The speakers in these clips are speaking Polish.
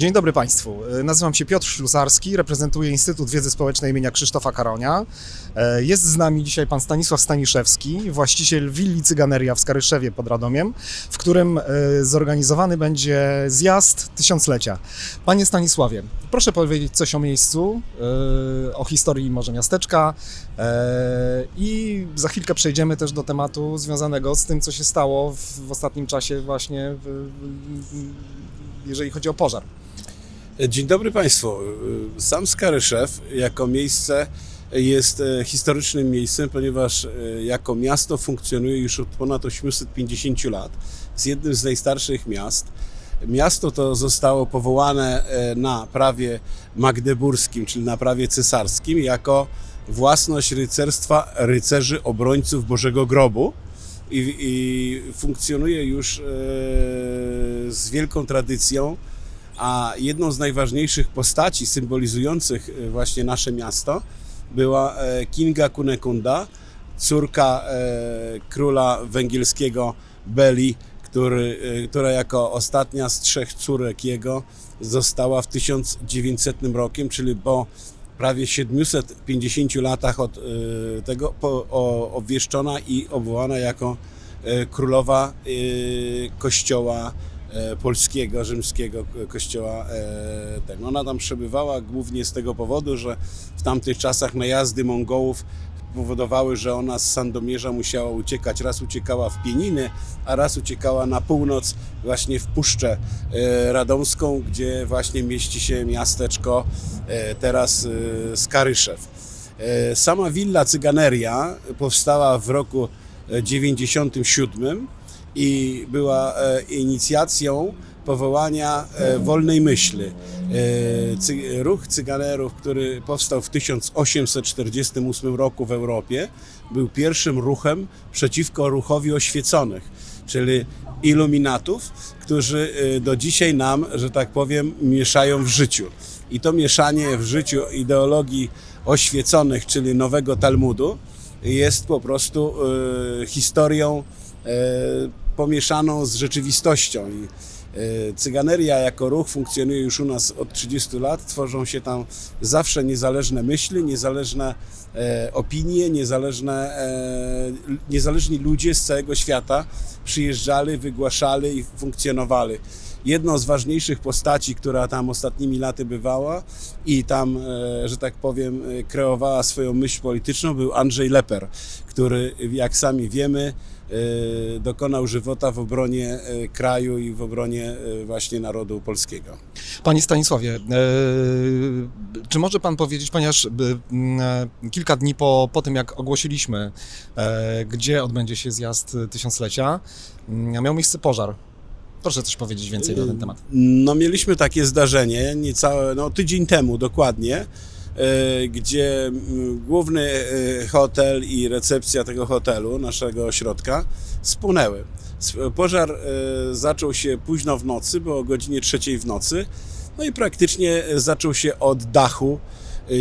Dzień dobry Państwu. E, Nazywam się Piotr Ślusarski, reprezentuję Instytut Wiedzy Społecznej imienia Krzysztofa Karonia. E, Jest z nami dzisiaj pan Stanisław Staniszewski, właściciel willi Cyganeria w Skaryszewie pod Radomiem, w którym e, zorganizowany będzie zjazd tysiąclecia. Panie Stanisławie, proszę powiedzieć coś o miejscu, o historii może miasteczka i za chwilkę przejdziemy też do tematu związanego z tym, co się stało w, ostatnim czasie właśnie, w, jeżeli chodzi o pożar. Dzień dobry Państwu. Sam Skaryszew jako miejsce jest e, historycznym miejscem, ponieważ e, jako miasto funkcjonuje już od ponad 850 lat. Jest jednym z najstarszych miast. Miasto to zostało powołane e, na prawie magdeburskim, czyli na prawie cesarskim, jako własność rycerstwa rycerzy obrońców Bożego Grobu i, i funkcjonuje już z wielką tradycją a jedną z najważniejszych postaci symbolizujących e, właśnie nasze miasto była e, Kinga Kunekunda, córka e, króla węgierskiego Beli, który, która jako ostatnia z trzech córek jego została w 1900 rokiem, czyli po prawie 750 latach od tego obwieszczona i obwołana jako królowa kościoła polskiego, rzymskiego ko- kościoła. e. Ona tam przebywała głównie z tego powodu, że w tamtych czasach najazdy Mongołów powodowały, że ona z Sandomierza musiała uciekać. Raz uciekała w Pieniny, a raz uciekała na północ, właśnie w Puszczę e, Radomską, gdzie właśnie mieści się miasteczko e, teraz e, Skaryszew. E, Sama willa Cyganeria powstała w roku e, 97 i była e, inicjacją powołania e, wolnej myśli. E, Ruch cyganerów, który powstał w 1848 roku w Europie, był pierwszym ruchem przeciwko ruchowi oświeconych, czyli iluminatów, którzy do dzisiaj nam, że tak powiem, mieszają w życiu. I to mieszanie w życiu ideologii oświeconych, czyli nowego Talmudu, jest po prostu historią pomieszaną z rzeczywistością. I e, Cyganeria jako ruch funkcjonuje już u nas od 30 lat. Tworzą się tam zawsze niezależne myśli, niezależne e, opinie, niezależne, e, niezależni ludzie z całego świata przyjeżdżali, wygłaszali i funkcjonowali. Jedną z ważniejszych postaci, która tam ostatnimi laty bywała i tam, e, że tak powiem, e, kreowała swoją myśl polityczną, był Andrzej Leper, który, jak sami wiemy, e, dokonał żywota w obronie kraju i w obronie właśnie narodu polskiego. Panie Stanisławie, czy może Pan powiedzieć, ponieważ kilka dni po, po tym, jak ogłosiliśmy, gdzie odbędzie się zjazd tysiąclecia, miał miejsce pożar. Proszę coś powiedzieć więcej na ten temat. No mieliśmy takie zdarzenie niecałe, no tydzień temu dokładnie, e, gdzie główny e, hotel i recepcja tego hotelu, naszego ośrodka, spłonęły. Pożar zaczął się późno w nocy, bo o godzinie trzeciej w nocy, no i praktycznie zaczął się od dachu.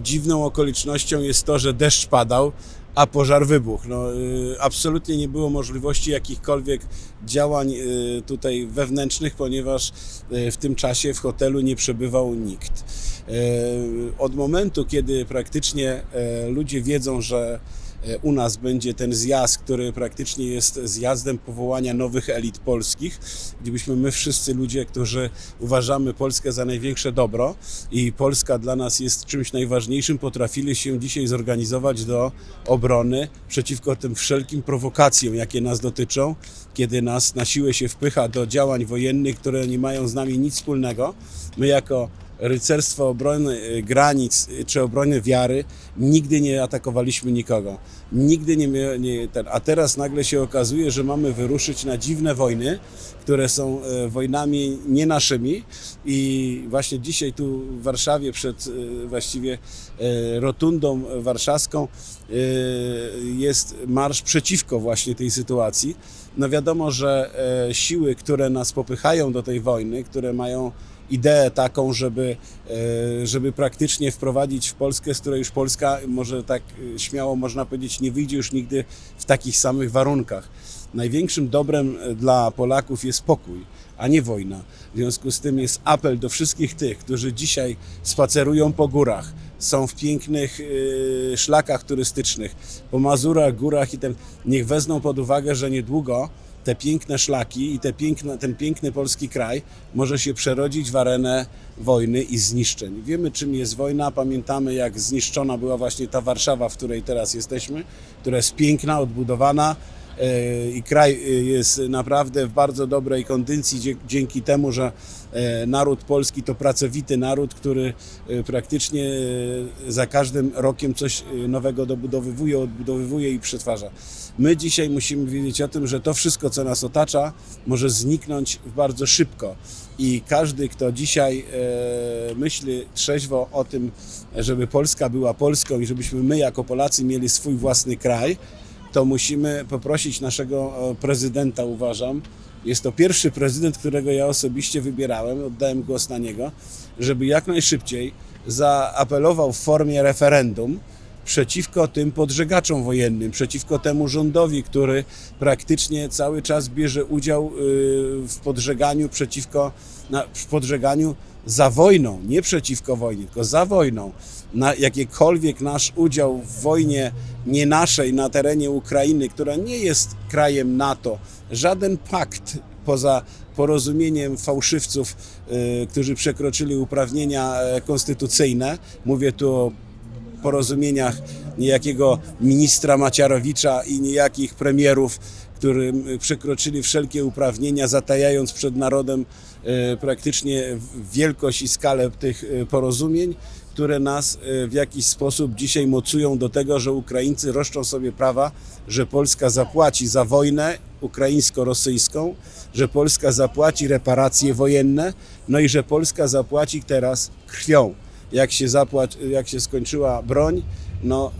Dziwną okolicznością jest to, że deszcz padał, a pożar wybuchł. No, y, absolutnie nie było możliwości jakichkolwiek działań y, tutaj wewnętrznych, ponieważ y, w tym czasie w hotelu nie przebywał nikt. Od momentu, kiedy praktycznie ludzie wiedzą, że u nas będzie ten zjazd, który praktycznie jest zjazdem powołania nowych elit polskich, gdzie byśmy my wszyscy ludzie, którzy uważamy Polskę za największe dobro i Polska dla nas jest czymś najważniejszym, potrafili się dzisiaj zorganizować do obrony przeciwko tym wszelkim prowokacjom, jakie nas dotyczą, kiedy nas na siłę się wpycha do działań wojennych, które nie mają z nami nic wspólnego. My jako rycerstwo obrony y, granic y, czy obrony wiary nigdy nie atakowaliśmy nikogo. Nigdy nie, nie ten, a teraz nagle się okazuje, że mamy wyruszyć na dziwne wojny, które są e, wojnami nie naszymi i właśnie dzisiaj tu w Warszawie przed właściwie rotundą warszawską jest marsz przeciwko właśnie tej sytuacji. No wiadomo, że e, siły, które nas popychają do tej wojny, które mają ideę taką, żeby, e, żeby praktycznie wprowadzić w Polskę, z której już Polska, może tak e, śmiało można powiedzieć, nie wyjdzie już nigdy w takich samych warunkach. największym dobrem dla Polaków jest pokój, a nie wojna. W związku z tym jest apel do wszystkich tych, którzy dzisiaj spacerują po górach, są w pięknych e, szlakach turystycznych, po Mazurach, górach i ten, niech wezmą pod uwagę, że niedługo te piękne szlaki i te piękne, ten piękny polski kraj może się przerodzić w arenę wojny i zniszczeń. Wiemy, czym jest wojna, pamiętamy, jak zniszczona była właśnie ta Warszawa, w której teraz jesteśmy, która jest piękna, odbudowana i kraj e, jest naprawdę w bardzo dobrej kondycji dzięki temu, że e, naród polski to pracowity naród, który e, praktycznie e, za każdym rokiem coś e, nowego dobudowywuje, odbudowywuje i przetwarza. My dzisiaj musimy wiedzieć o tym, że to wszystko, co nas otacza, może zniknąć bardzo szybko. I każdy, kto dzisiaj e, myśli trzeźwo o tym, żeby Polska była Polską i żebyśmy my jako Polacy mieli swój własny kraj, to musimy poprosić naszego e, prezydenta, uważam. Jest to pierwszy prezydent, którego ja osobiście wybierałem, oddałem głos na niego, żeby jak najszybciej zaapelował w formie referendum przeciwko tym podżegaczom wojennym, przeciwko temu rządowi, który praktycznie cały czas bierze udział y, w podżeganiu przeciwko, w podżeganiu za wojną, nie przeciwko wojnie, tylko za wojną. Na jakikolwiek nasz udział w wojnie nie naszej na terenie Ukrainy, która nie jest krajem NATO, żaden pakt poza porozumieniem fałszywców, y, którzy przekroczyli uprawnienia e, konstytucyjne, mówię tu o porozumieniach niejakiego ministra Maciarowicza i niejakich premierów, którym przekroczyli wszelkie uprawnienia, zatajając przed narodem e, praktycznie wielkość i skalę tych e, porozumień, które nas e, w jakiś sposób dzisiaj mocują do tego, że Ukraińcy roszczą sobie prawa, że Polska zapłaci za wojnę ukraińsko-rosyjską, że Polska zapłaci reparacje wojenne, no i że Polska zapłaci teraz krwią. Jak się, zapłać, jak się skończyła broń, no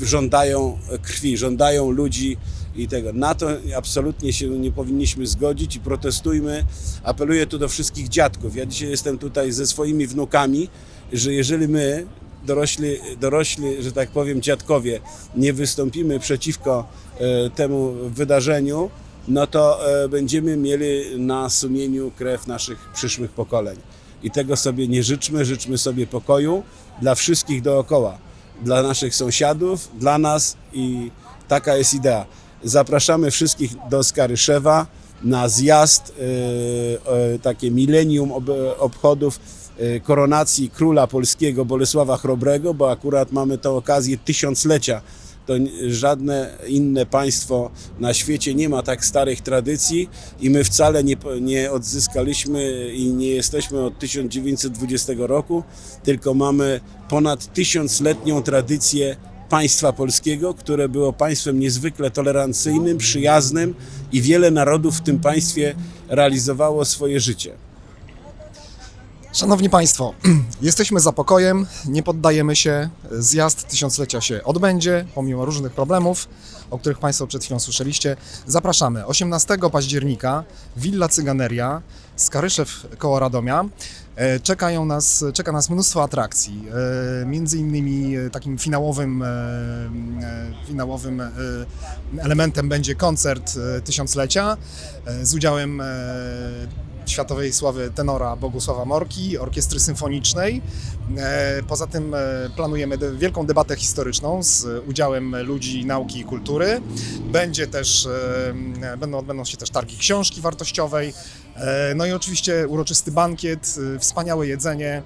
żądają krwi, żądają ludzi i tego. Na to absolutnie się nie powinniśmy zgodzić i protestujmy. Apeluję tu do wszystkich dziadków. Ja dzisiaj jestem tutaj ze swoimi wnukami, że jeżeli my, dorośli, dorośli że tak powiem, dziadkowie, nie wystąpimy przeciwko e, temu wydarzeniu, no to e, będziemy mieli na sumieniu krew naszych przyszłych pokoleń. I tego sobie nie życzmy, życzmy sobie pokoju dla wszystkich dookoła, dla naszych sąsiadów, dla nas i taka jest idea. Zapraszamy wszystkich do Skaryszewa na zjazd, e, e, takie milenium ob, obchodów e, koronacji króla polskiego Bolesława Chrobrego, bo akurat mamy tę okazję tysiąclecia to żadne inne państwo na świecie nie ma tak starych tradycji i my wcale nie, nie odzyskaliśmy i nie jesteśmy od 1920 roku, tylko mamy ponad tysiącletnią tradycję państwa polskiego, które było państwem niezwykle tolerancyjnym, przyjaznym i wiele narodów w tym państwie realizowało swoje życie. Szanowni Państwo, jesteśmy za pokojem, nie poddajemy się. Zjazd tysiąclecia się odbędzie, pomimo różnych problemów, o których Państwo przed chwilą słyszeliście. Zapraszamy 18 października, Villa Cyganeria, Skaryszew koło Radomia. E, Czekają nas, czeka nas mnóstwo atrakcji. E, Między innymi e, takim finałowym, finałowym elementem będzie koncert tysiąclecia z udziałem światowej sławy tenora Bogusława Morki, orkiestry symfonicznej. E, Poza tym e, planujemy wielką debatę historyczną z udziałem ludzi nauki i kultury. Będzie też, e, będą, odbędą się też targi książki wartościowej. No i oczywiście uroczysty bankiet, wspaniałe jedzenie,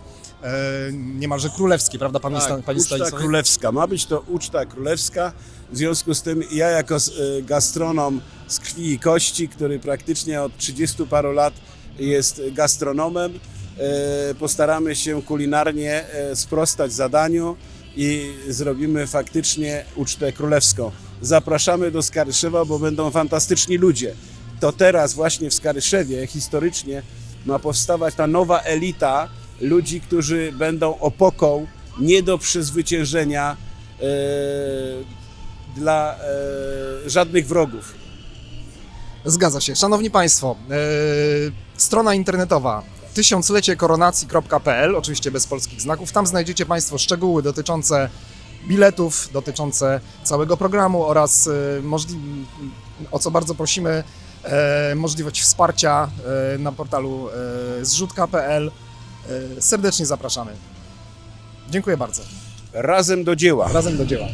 niemalże królewskie, prawda Pan Stan- Pani uczta Stanisławie? królewska. Ma być to uczta królewska. W związku z tym ja jako gastronom z krwi i kości, który praktycznie od 30 paru lat jest gastronomem, postaramy się kulinarnie e, sprostać zadaniu i zrobimy faktycznie ucztę królewską. Zapraszamy do Skaryszewa, bo będą fantastyczni ludzie. To teraz właśnie w Skaryszewie historycznie ma powstawać ta nowa elita ludzi, którzy będą opoką nie do przezwyciężenia e, dla e, żadnych wrogów. Zgadza się. Szanowni Państwo, e, strona internetowa tysiącleciekoronacji.pl, oczywiście bez polskich znaków. Tam znajdziecie Państwo szczegóły dotyczące biletów dotyczące całego programu oraz możli- o co bardzo prosimy, e, możliwość wsparcia e, na portalu e, zrzutka.pl. Serdecznie zapraszamy. Dziękuję bardzo. Razem do dzieła. Razem do dzieła.